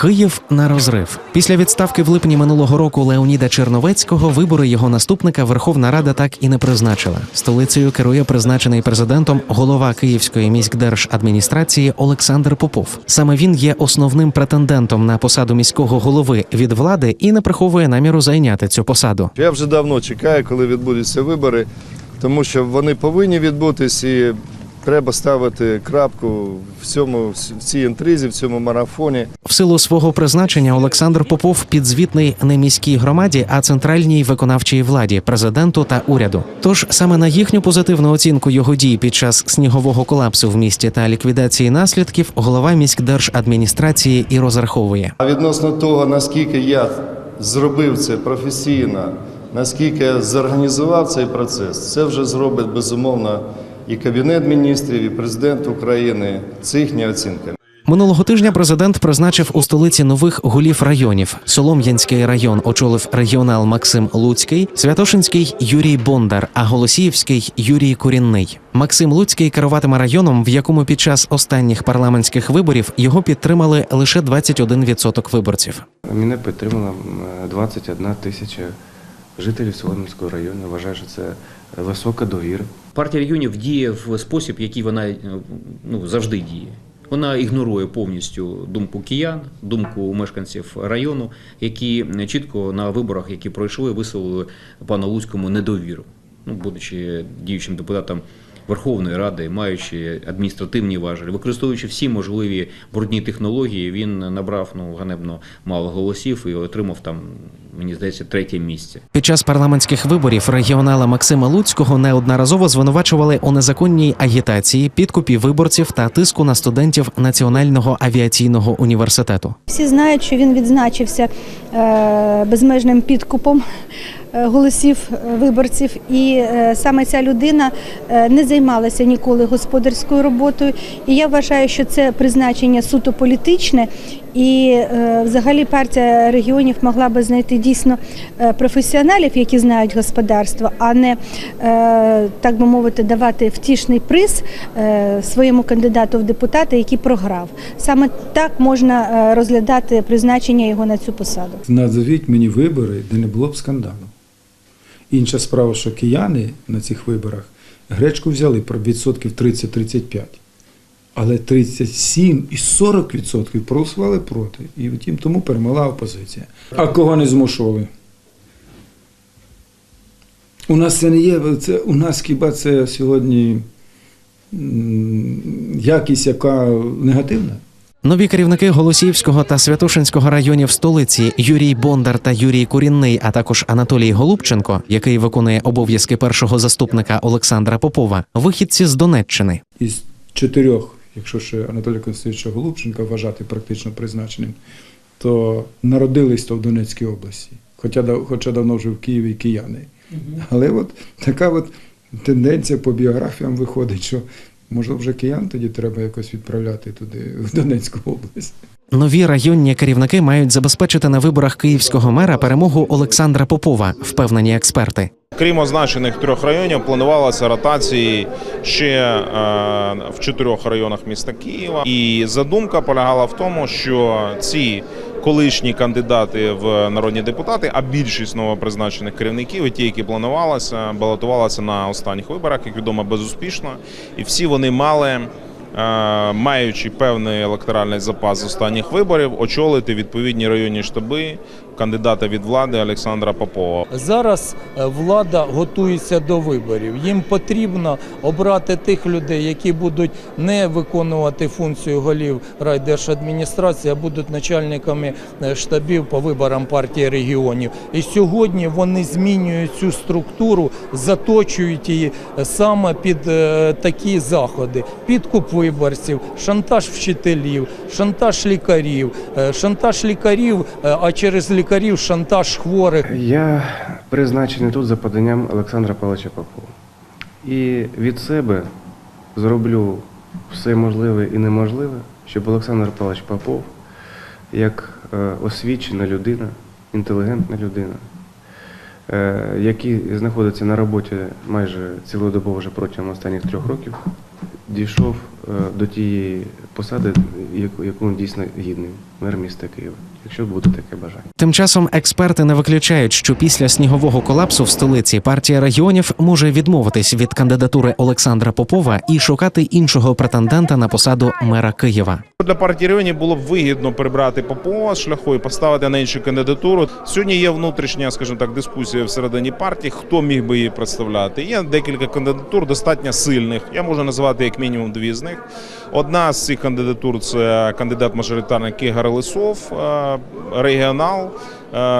Київ на розрив. Після відставки в липні минулого року Леоніда Черновецького вибори його наступника Верховна Рада так і не призначила. Столицею керує призначений президентом голова Київської міськдержадміністрації Олександр Попов. Саме він є основним претендентом на посаду міського голови від влади і не приховує наміру зайняти цю посаду. Я вже давно чекаю, коли відбудуться вибори, тому що вони повинні відбутись і треба ставити крапку в цьому в цій інтризі, в цьому марафоні. В силу свого призначення Олександр Попов підзвітний не міській громаді, а центральній виконавчій владі, президенту та уряду. Тож саме на їхню позитивну оцінку його дій під час снігового колапсу в місті та ліквідації наслідків голова міськдержадміністрації і розраховує. А відносно того, наскільки я зробив це професійно, наскільки я зорганізував цей процес, це вже зробить безумовно і Кабінет міністрів, і президент України. Це їхня оцінка. Минулого тижня президент призначив у столиці нових голів районів. Солом'янський район очолив регіонал Максим Луцький, Святошинський Юрій Бондар, а Голосіївський Юрій Корінний. Максим Луцький керуватиме районом, в якому під час останніх парламентських виборів його підтримали лише 21% виборців. Мене підтримала м, 21 тисяча жителів Солом'янського району. Вважаю, що це висока довіра. Партія регіонів діє в спосіб, який вона е, ну, завжди діє. Вона ігнорує повністю думку киян, думку мешканців району, які чітко на виборах, які пройшли, висловили пану Луцькому недовіру. Ну, будучи діючим депутатом Верховної Ради, маючи адміністративні важелі, використовуючи всі можливі брудні технології, він набрав ну ганебно мало голосів і отримав там, мені здається, третє місце. Під час парламентських виборів регіонала Максима Луцького неодноразово звинувачували у незаконній агітації, підкупі виборців та тиску на студентів Національного авіаційного університету. Всі знають, що він відзначився е, безмежним підкупом голосів е, виборців, і е, саме ця людина е, не займалася ніколи господарською роботою. І я вважаю, що це призначення суто політичне, і е, взагалі партія регіонів могла би знайти дійсно е, професіоналів, які знають господарство, а не е, так би мовити, давати втішний приз е, своєму кандидату в депутати, який програв. Саме так можна е, розглядати призначення його на цю посаду. Назвіть мені вибори, де не було б скандалу. Інша справа, що кияни на цих виборах гречку взяли про відсотків 30-35. Але 37 і 40 відсотків проголосували проти. І втім, тому перемогла опозиція. А кого не змушували? У нас це не є, це, у нас хіба це сьогодні якість, яка негативна? Нові керівники Голосіївського та Святошинського районів столиці Юрій Бондар та Юрій Курінний, а також Анатолій Голубченко, який виконує обов'язки першого заступника Олександра Попова, вихідці з Донеччини. із чотирьох, якщо ще Анатолія Константиновича Голубченка вважати практично призначеним, то народились то в Донецькій області, хоча, хоча давно вже в Києві кияни. Але от така от тенденція по біографіям виходить, що можливо вже киян тоді треба якось відправляти туди, в Донецьку область. Нові районні керівники мають забезпечити на виборах київського мера перемогу Олександра Попова, впевнені експерти. Крім означених трьох районів, планувалися ротації ще е, в чотирьох районах міста Києва. І задумка полягала в тому, що ці колишні кандидати в народні депутати, а більшість новопризначених керівників, і ті, які планувалися, балотувалися на останніх виборах, як відомо, безуспішно, і всі вони мали. Е, Маючи певний електоральний запас з останніх виборів, очолити відповідні районні штаби кандидата від влади Олександра Попова. Зараз е, влада готується до виборів. Їм потрібно обрати тих людей, які будуть не виконувати функцію голів райдержадміністрації, а будуть начальниками е, штабів по виборам партії регіонів. І сьогодні вони змінюють цю структуру, заточують її саме під такі заходи: підкуп виборців, шантаж вчителів, шантаж лікарів, е, шантаж лікарів, е, а через лікарів шантаж хворих. Я призначений тут за поданням Олександра Павловича Попова. І від себе зроблю все можливе і неможливе, щоб Олександр Павлович Попов, як е, освічена людина, інтелігентна людина, який знаходиться на роботі майже цілодобово вже протягом останніх трьох років, дійшов е, до тієї посади, яку, яку він дійсно гідний, мер міста Києва, якщо буде таке бажання. Тим часом експерти не виключають, що після снігового колапсу в столиці партія регіонів може відмовитись від кандидатури Олександра Попова і шукати іншого претендента на посаду мера Києва. Для партії регіонів було б вигідно прибрати Попова з шляху і поставити на іншу кандидатуру. Сьогодні є внутрішня, скажімо так, дискусія всередині партії, хто міг би її представляти. Є декілька кандидатур достатньо сильних. Я можу назвати як мінімум дві з них. Одна з цих кандидатур це кандидат-мажоритарник Ігор Лисов, регіонал,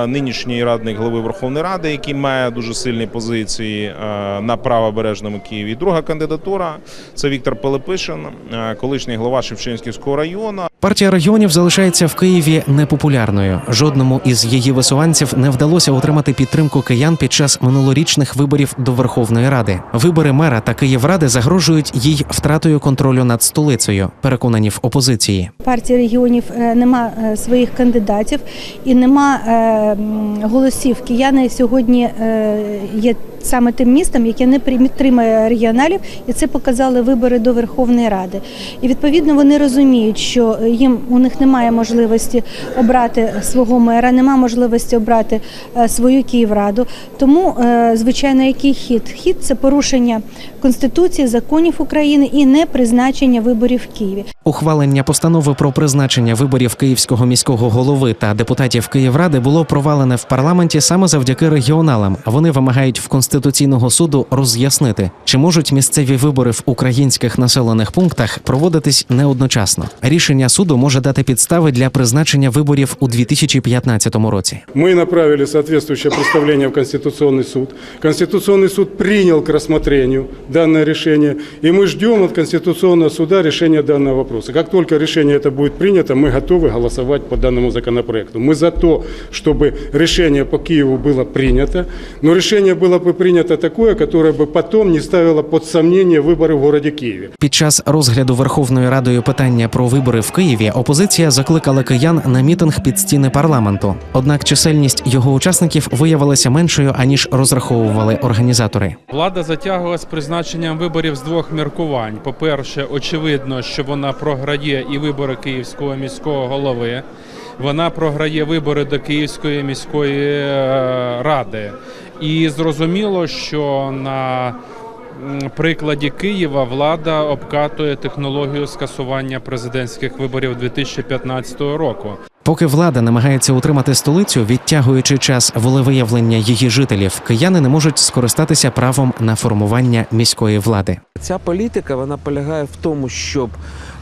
нинішній радник голови Верховної Ради, який має дуже сильні позиції е, на правобережному Києві. Друга кандидатура це Віктор Пилипишин, е, колишній голова Шевченківського району. Партія регіонів залишається в Києві непопулярною. Жодному із її висуванців не вдалося отримати підтримку киян під час минулорічних виборів до Верховної Ради. Вибори мера та Київради загрожують їй втратою контролю над столицею. Переконані в опозиції. партії регіонів е, нема е, своїх кандидатів і нема е, голосів. Кияни сьогодні е, є саме тим містом, яке не підтримує регіоналів, і це показали вибори до Верховної Ради. І відповідно вони розуміють, що їм у них немає можливості обрати свого мера, немає можливості обрати е, свою Київраду. Тому, е, звичайно, який хід? Хід це порушення конституції, законів України і не призначення виборів в Києві. Ухвалення постанови про призначення виборів київського міського голови та депутатів Київради було провалене в парламенті саме завдяки регіоналам. Вони вимагають в конституційного суду роз'яснити, чи можуть місцеві вибори в українських населених пунктах проводитись неодночасно. Рішення суду може дати підстави для призначення виборів у 2015 році. Мы направили соответствующее представление в Конституционный суд. Конституционный суд принял к рассмотрению данное решение, и мы ждем от Конституционного суда решения данного вопроса. Как только решение это будет принято, мы готовы голосовать по данному законопроекту. Мы за то, чтобы решение по Киеву было принято, но решение было бы принято такое, которое бы потом не ставило под сомнение выборы в городе Киеве. Під час розгляду Верховною Радою питання про вибори в Києві опозиція закликала киян на мітинг під стіни парламенту. Однак чисельність його учасників виявилася меншою аніж розраховували організатори. Влада затягує з призначенням виборів з двох міркувань. По-перше, очевидно, що вона програє і вибори Київського міського голови. Вона програє вибори до Київської міської е, ради. і зрозуміло, що на прикладі Києва влада обкатує технологію скасування президентських виборів 2015 року. Поки влада намагається утримати столицю, відтягуючи час волевиявлення її жителів, кияни не можуть скористатися правом на формування міської влади. Ця політика вона полягає в тому, щоб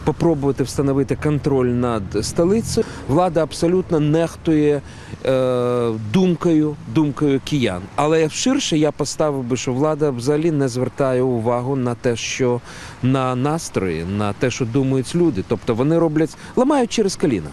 попробувати встановити контроль над столицею. Влада абсолютно нехтує е, думкою, думкою киян. Але ширше я поставив би, що влада взагалі не звертає увагу на те, що на настрої, на те, що думають люди. Тобто вони роблять ламають через коліна.